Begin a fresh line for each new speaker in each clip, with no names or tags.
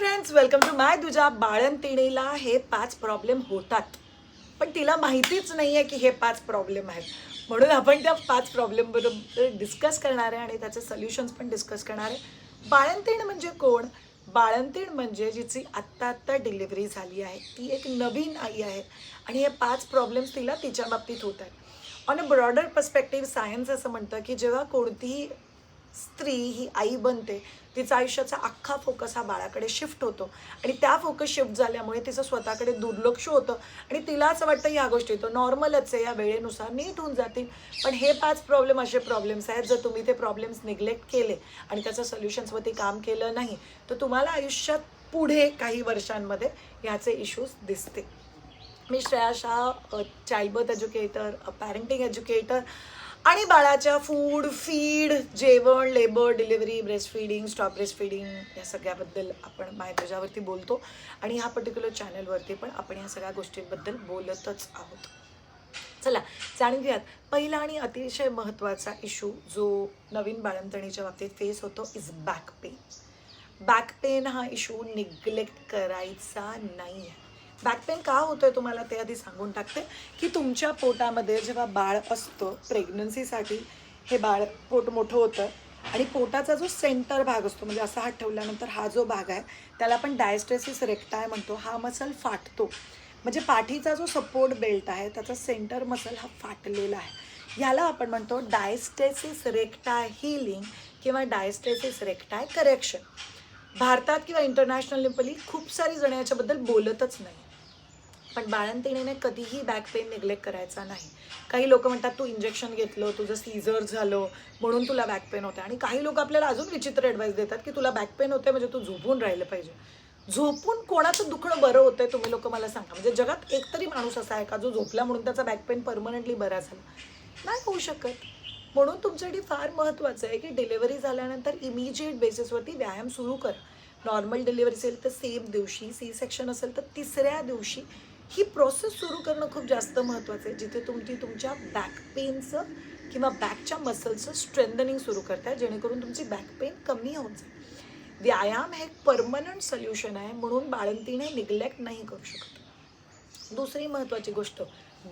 Friends welcome to my दुजा बाळंतिणीला हे पाच प्रॉब्लेम होतात. पण तिला माहितीच नाही आहे की हे पाच प्रॉब्लेम आहेत. म्हणून आपण त्या पाच प्रॉब्लेमबरोबर डिस्कस करणार आहे आणि त्याचे सोल्युशन्स पण डिस्कस करणार आहे. बाळंतीण म्हणजे कोण? बाळंतीण म्हणजे जिची आत्ता आत्ता डिलिव्हरी झाली आहे. ती एक नवीन आई आहे आणि हे पाच प्रॉब्लेम्स तिला तिच्या बाबतीत होत आहेत. On a broader perspective science असं म्हणतं की जेव्हा कोणतीही स्त्री ही आई बनते तिचा आयुष्याचा अख्खा फोकस हा बाळाकडे शिफ्ट होतो. आणि त्या फोकस शिफ्ट झाल्यामुळे तिचं स्वतःकडे दुर्लक्ष होतं. आणि तिला असं वाटतं ह्या गोष्टी तो नॉर्मलच आहे या वेळेनुसार नीट होऊन जातील. पण हे पाच प्रॉब्लेम असे प्रॉब्लेम्स आहेत जर तुम्ही ते प्रॉब्लेम्स निग्लेक्ट केले आणि त्याचं सोल्युशन्सवरती काम केलं नाही तर तुम्हाला आयुष्यात पुढे काही वर्षांमध्ये ह्याचे इश्यूज दिसते मी Shreya Shah educator parenting educator आणि बाळाच्या फूड फीड जेवण labour delivery breast feeding stop breast feeding या सगळ्याबद्दल आपण मायदेजावरती बोलतो. आणि ह्या पर्टिक्युलर चॅनलवरती पण आपण ह्या सगळ्या गोष्टींबद्दल बोलतच आहोत. चला जाणून घेऊयात. पहिला आणि अतिशय महत्त्वाचा इशू जो नवीन बाळंतणीच्या बाबतीत फेस होतो is back pain back pain हा इशू निग्लेक्ट करायचा नाही आहे बॅक पेन का होतोय तुम्हाला ते आधी सांगून टाकते. की तुमच्या पोटामध्ये जेव्हा बाळ असतं प्रेग्नन्सीसाठी हे बाळ पोट मोठं होतं आणि पोटाचा जो सेंटर भाग असतो म्हणजे असा हात ठेवल्यानंतर हा जो भाग आहे त्याला आपण डायस्ट्रेसिस रेक्टाय म्हणतो. हा मसल फाटतो. म्हणजे पाठीचा जो सपोर्ट बेल्ट आहे त्याचा सेंटर मसल हा फाटलेला आहे. याला आपण म्हणतो डायस्टेसिस रेक्टाय हिलिंग किंवा डायस्टेसिस रेक्टाय करेक्शन भारतात किंवा इंटरनॅशनल लेवली खूप सारी जण याच्याबद्दल बोलतच नाही पण बाळंतिणीने कधीही बॅक पेन निग्लेक्ट करायचा नाही. काही लोक म्हणतात तू इंजेक्शन घेतलं तुझं सीझर झालं म्हणून तुला बॅक पेन होतं आणि काही लोक आपल्याला अजून विचित्र ॲडवाईस देतात की तुला बॅक पेन होते म्हणजे तू झोपून राहिलं पाहिजे. झोपून कोणाचं दुखणं बरं होतंय तुम्ही लोक मला सांगा. म्हणजे जगात एकतरी माणूस असा आहे का जो झोपला म्हणून त्याचा बॅक पेन परमनंटली बरा झाला? नाही होऊ शकत. म्हणून तुमच्यासाठी फार महत्त्वाचं आहे की डिलेवरी झाल्यानंतर इमिजिएट बेसिसवरती व्यायाम सुरू करा. नॉर्मल डिलिव्हरी असेल तर सेम दिवशी सी सेक्शन असेल तर तिसऱ्या दिवशी ही प्रोसेस सुरू करणं खूप जास्त महत्त्वाचं आहे. जिथे तुमची तुमच्या बॅक पेनचं किंवा बॅकच्या मसलचं स्ट्रेंथनिंग सुरू करताय जेणेकरून तुमची बॅक पेन कमी होत जाईल. व्यायाम हे एक परमनंट सोल्युशन आहे म्हणून बाळंतीने निग्लेक्ट नाही करू शकत. दुसरी महत्त्वाची गोष्ट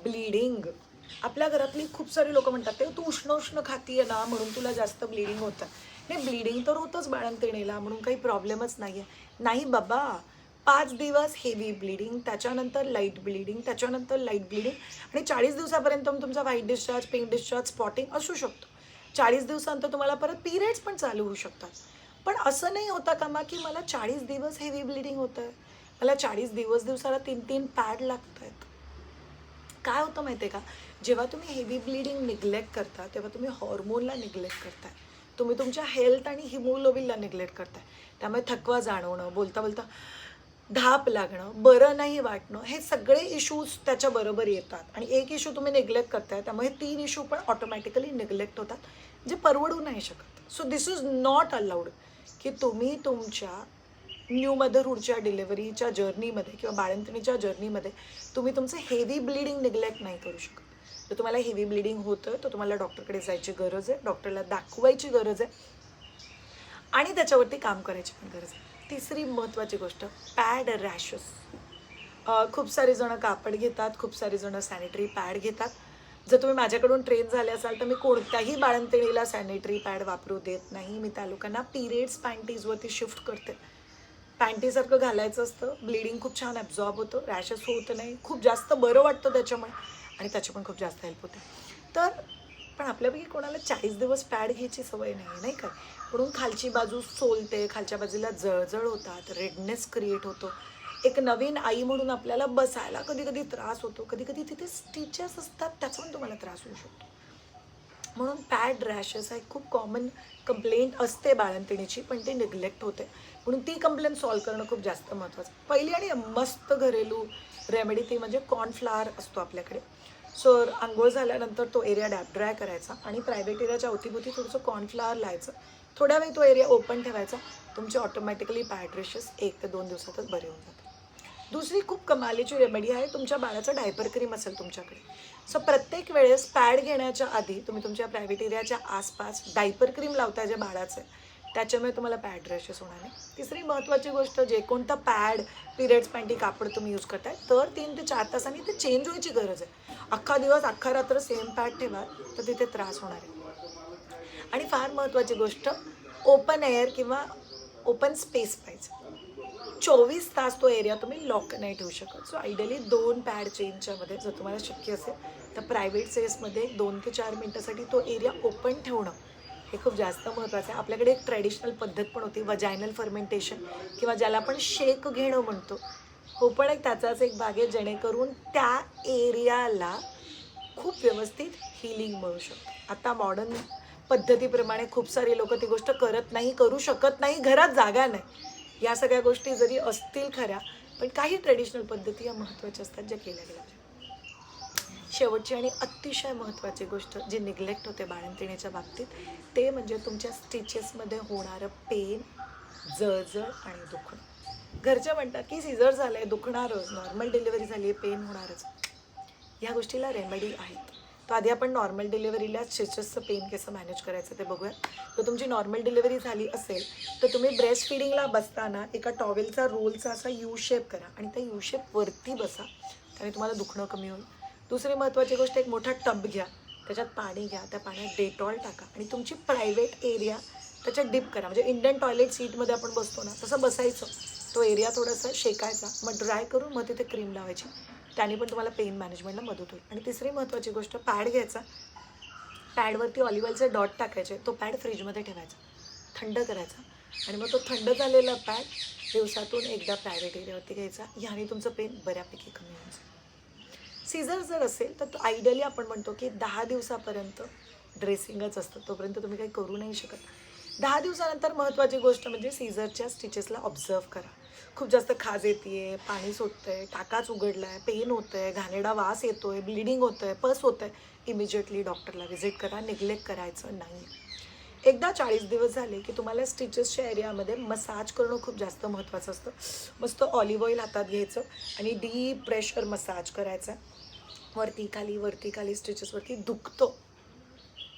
ब्लिडिंग आपल्या घरातली खूप सारी लोक म्हणतात ते तू उष्ण उष्ण खातीये ना म्हणून तुला जास्त ब्लिडिंग होतं. नाही ब्लिडिंग तर होतंच बाळंतिणीला म्हणून काही प्रॉब्लेमच नाही आहे नाही बाबा पाच दिवस हेवी ब्लिडिंग त्याच्यानंतर लाइट ब्लिडिंग त्याच्यानंतर लाइट ब्लिडिंग आणि चाळीस दिवसापर्यंत तुमचा white discharge pink discharge spotting असू शकतो. चाळीस दिवसानंतर तुम्हाला परत पिरियड्स पण चालू होऊ शकतात. पण असं नाही होता का मा की मला चाळीस दिवस हेवी ब्लिडिंग होतं आहे मला चाळीस दिवस दिवसाला तीन तीन पॅड लागत आहेत काय होतं माहिती आहे का? जेव्हा तुम्ही हेवी ब्लिडिंग निग्लेक्ट करता तेव्हा तुम्ही हॉर्मोनला निग्लेक्ट करताय. तुम्ही तुमच्या हेल्थ आणि हिमोग्लोबिनला निग्लेक्ट करताय. त्यामुळे थकवा जाणवणं बोलता बोलता धाप लागणं बरं नाही वाटणं हे सगळे इश्यूज त्याच्याबरोबर येतात. आणि एक इश्यू तुम्ही निग्लेक्ट करताय त्यामुळे तीन इश्यू पण ऑटोमॅटिकली निग्लेक्ट होतात जे परवडू नाही शकत. So this is not allowed की तुम्ही तुमच्या न्यू मदरहूडच्या डिलेवरीच्या जर्नीमध्ये किंवा बाळंतणीच्या जर्नीमध्ये तुम्ही तुमचं हेवी ब्लिडिंग निग्लेक्ट नाही करू शकत. जर तुम्हाला हेवी ब्लिडिंग होतं तर तुम्हाला डॉक्टरकडे जायची गरज आहे डॉक्टरला दाखवायची गरज आहे आणि त्याच्यावरती काम करायची पण गरज आहे. तिसरी महत्त्वाची गोष्ट पॅड रॅशेस. खूप सारे जणं कापड घेतात खूप सारे जणं सॅनिटरी पॅड घेतात. जर तुम्ही माझ्याकडून ट्रेन झाले असाल तर मी कोणत्याही बाळंतिणीला सॅनिटरी पॅड वापरू देत नाही. मी त्या लोकांना पिरियड्स पॅन्टीजवरती शिफ्ट करते. पॅन्टीसारखं घालायचं असतं ब्लिडिंग खूप छान ॲब्झॉर्ब होतं रॅशेस होत नाही. खूप जास्त बरं वाटतं त्याच्यामुळे आणि त्याची पण खूप जास्त हेल्प होते. तर पण आपल्यापैकी कोणाला चाळीस दिवस पॅड घ्यायची सवय नाही नाही काय म्हणून खालची बाजू सोलते खालच्या बाजूला जळजळ होतात रेडनेस क्रिएट होतो. एक नवीन आई म्हणून आपल्याला बसायला कधी कधी त्रास होतो. कधी कधी तिथे स्टिचेस असतात त्याचा पण तुम्हाला त्रास होऊ शकतो. म्हणून पॅड रॅशेस हा एक खूप कॉमन कंप्लेंट असते बाळंतिणीची पण ती निग्लेक्ट होते. म्हणून ती कंप्लेंट सॉल्व्ह करणं खूप जास्त महत्त्वाचं पहिली आणि मस्त घरेलू रेमेडी ती म्हणजे कॉर्नफ्लावर असतो आपल्याकडे. सो आंघोळ झाल्यानंतर तो एरिया डॅप ड्राय करायचा आणि प्रायव्हेट एरियाच्या अवतीभोवती थोडंसं कॉर्नफ्लावर लावायचं थोड्या वेळ तो एरिया ओपन ठेवायचा. तुमचे ऑटोमॅटिकली पॅड रॅशेस एक ते दोन दिवसातच बरे होऊन जातात दुसरी खूप कमालीची रेमेडी आहे तुमच्या बाळाचं डायपर क्रीम असेल तुमच्याकडे. सो प्रत्येक वेळेस पॅड घेण्याच्या आधी तुम्ही तुमच्या प्रायव्हेट एरियाच्या आसपास डायपर क्रीम लावताय जे बाळाचं त्याच्यामुळे तुम्हाला पॅड रॅशेस होणार नाही. तिसरी महत्त्वाची गोष्ट जे कोणतं पॅड पिरियड्स पॅन्टी कापड तुम्ही यूज करताय तर तीन ते चार तासांनी ते चेंज व्हायची गरज आहे. अख्खा दिवस अख्खा रात्र सेम पॅड ठेवा तर तिथे त्रास होणार आहे. आणि फार महत्त्वाची गोष्ट ओपन एअर किंवा ओपन स्पेस पाहिजे. चोवीस तास तो एरिया तुम्ही लॉक नाही ठेवू शकत. सो आयडियली दोन पॅड चेंजच्यामध्ये जर तुम्हाला शक्य असेल तर प्रायव्हेट सेल्समध्ये दोन ते चार मिनटासाठी तो एरिया ओपन ठेवणं हे खूप जास्त महत्त्वाचं आहे. आपल्याकडे एक ट्रॅडिशनल पद्धत पण होती वजायनल फर्मेंटेशन किंवा ज्याला आपण शेक घेणं म्हणतो. हो पण एक त्याचाच एक भाग आहे जेणेकरून त्या एरियाला खूप व्यवस्थित हिलिंग मिळू शकतं. आता मॉडर्न पद्धतीप्रमाणे खूप सारी लोक ती गोष्ट करत नाही करू शकत नाही घरात जागा नाही. या सगळ्या गोष्टी जरी असतील खऱ्या पण काही ट्रेडिशनल पद्धती या महत्त्वाच्या असतात ज्या केल्या गेल्या शेवटची आणि अतिशय महत्त्वाची गोष्ट जी निग्लेक्ट होते बाळंतिणीच्या बाबतीत ते म्हणजे तुमच्या स्टिचेसमध्ये होणारं पेन जळजळ आणि दुखणं. घरचे म्हणतात की सिझर झालं आहे दुखणारच नॉर्मल डिलिव्हरी झाली आहे पेन होणारच. या गोष्टीला रेमेडी आहेत. तर आधी आपण नॉर्मल डिलिव्हरीला स्टिचेसचं पेन कसं मॅनेज करायचं ते बघूया. तर तुमची नॉर्मल डिलिव्हरी झाली असेल तर तुम्ही ब्रेस्ट फिडिंगला बसताना एका टॉवेलचा रोलचा असा यू शेप करा आणि त्या यू शेपवरती बसा. त्याने तुम्हाला दुखणं कमी होईल. दुसरी महत्त्वाची गोष्ट एक मोठा टब घ्या. त्याच्यात पाणी घ्या. त्या पाण्यात डेटॉल टाका आणि तुमची प्रायव्हेट एरिया त्याच्यात डिप करा. म्हणजे इंडियन टॉयलेट सीटमध्ये आपण बसतो ना तसं बसायचं. तो एरिया थोडासा शेकायचा. मग ड्राय करून मग तिथे क्रीम लावायची. त्याने पण तुम्हाला पेन मॅनेजमेंटला मदत होईल. आणि तिसरी महत्त्वाची गोष्ट पॅड घ्यायचा. पॅडवरती ऑलिव्हलचे डॉट टाकायचे. तो पॅड फ्रीजमध्ये ठेवायचा. थंड करायचा. आणि मग तो थंड झालेला पॅड दिवसातून एकदा प्रायव्हेट एरियावरती घ्यायचा. याने तुमचं पेन बऱ्यापैकी कमी होऊन सीझर जर असेल तर आयडियली आपण म्हणतो की दहा दिवसापर्यंत ड्रेसिंगच असतं. तोपर्यंत तुम्ही काही करू नाही शकत. दहा दिवसानंतर महत्त्वाची गोष्ट म्हणजे सीझरच्या स्टिचेसला ऑब्झर्व करा. खूप जास्त खाज येते पाणी सुटतंय टाकाच उघडला आहे पेन होतं आहे घाणेरडा वास येतो आहे ब्लिडिंग होतं आहे पस होतं आहे इमिजिएटली डॉक्टरला व्हिजिट करा निग्लेक्ट करायचं नाही. एकदा चाळीस दिवस झाले की तुम्हाला स्टिचेसच्या एरियामध्ये मसाज करणं खूप जास्त महत्त्वाचं असतं. मस्त ऑलिव्ह ऑइल हातात घ्यायचं आणि डीप प्रेशर मसाज करायचा. वरती खाली वरती खाली स्टिचेसवरती दुखतो.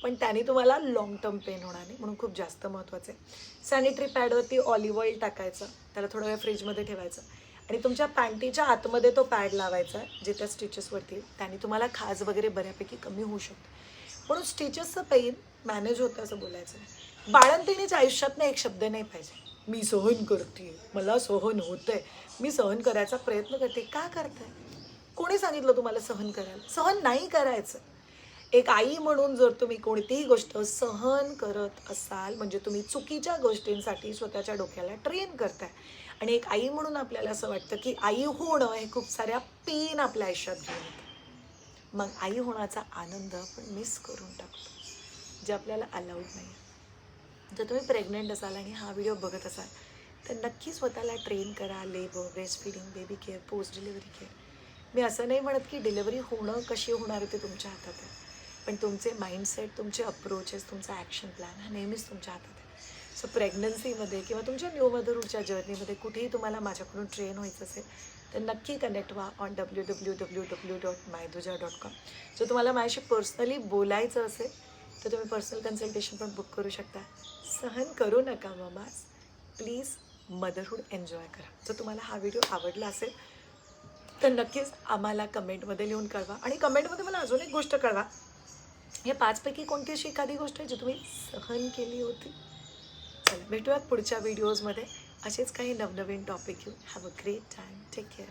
पण त्याने तुम्हाला लॉंग टर्म पेन होणार नाही म्हणून खूप जास्त महत्त्वाचं आहे. सॅनिटरी पॅडवरती ऑलिव्ह ऑइल टाकायचं त्याला थोडा वेळ फ्रीजमध्ये ठेवायचं. आणि तुमच्या पॅन्टीच्या आतमध्ये तो पॅड लावायचा जे त्या स्टिचेसवरती त्याने तुम्हाला खाज वगैरे बऱ्यापैकी कमी होऊ शकते. म्हणून स्टिचेसचं पेन मॅनेज होतं असं बोलायचं आहे बाळंतिणीच्या आयुष्यातनं एक शब्द नाही पाहिजे. मी सहन करते मला सहन होतंय. मी सहन करायचा प्रयत्न करते. का करताय? कोणी सांगितलं तुम्हाला सहन करायला? सहन नाही करायचं. एक आई म्हणून जर तुम्ही कोणतीही गोष्ट सहन करत असाल म्हणजे तुम्ही चुकीच्या गोष्टींसाठी स्वतःच्या डोक्याला ट्रेन करताय. आणि एक आई म्हणून आपल्याला असं वाटतं की आई होणं हे खूप साऱ्या पेन आपल्या आयुष्यात घेऊन मग आई होण्याचा आनंद आपण मिस करून टाकतो जे आपल्याला अलाउड नाही जर तुम्ही प्रेग्नंट असाल आणि हा व्हिडिओ बघत असाल तर नक्की स्वतःला ट्रेन करा labour breast feeding baby care post delivery care मी असं नाही म्हणत की डिलिव्हरी होणं कशी होणार आहे ते तुमच्या हातात आहे. पण तुमचे माइंडसेट तुमचे अप्रोचेस तुमचा ॲक्शन प्लॅन हा नेहमीच तुमच्या हातात आहे. सो प्रेग्नन्सीमध्ये किंवा तुमच्या न्यू मदरहूडच्या जर्नीमध्ये कुठेही तुम्हाला माझ्याकडून ट्रेन व्हायचं असेल तर नक्की कनेक्ट व्हा on W W W W dot मायदुजा dot com so तुम्हाला माझ्याशी पर्सनली बोलायचं असेल तर तुम्ही पर्सनल कन्सल्टेशन पण बुक करू शकता. सहन करू नका ममाज प्लीज मदरहूड एन्जॉय करा. जर तुम्हाला हा व्हिडिओ आवडला असेल तर नक्कीच आम्हाला कमेंटमध्ये लिहून कळवा. आणि कमेंटमध्ये मला अजून एक गोष्ट कळवा. हे पाचपैकी कोणती अशी एखादी गोष्ट आहे जी तुम्ही सहन केली होती? चला भेटूयात पुढच्या व्हिडिओजमध्ये असेच काही नवनवीन टॉपिक घेऊन. Have a great time take care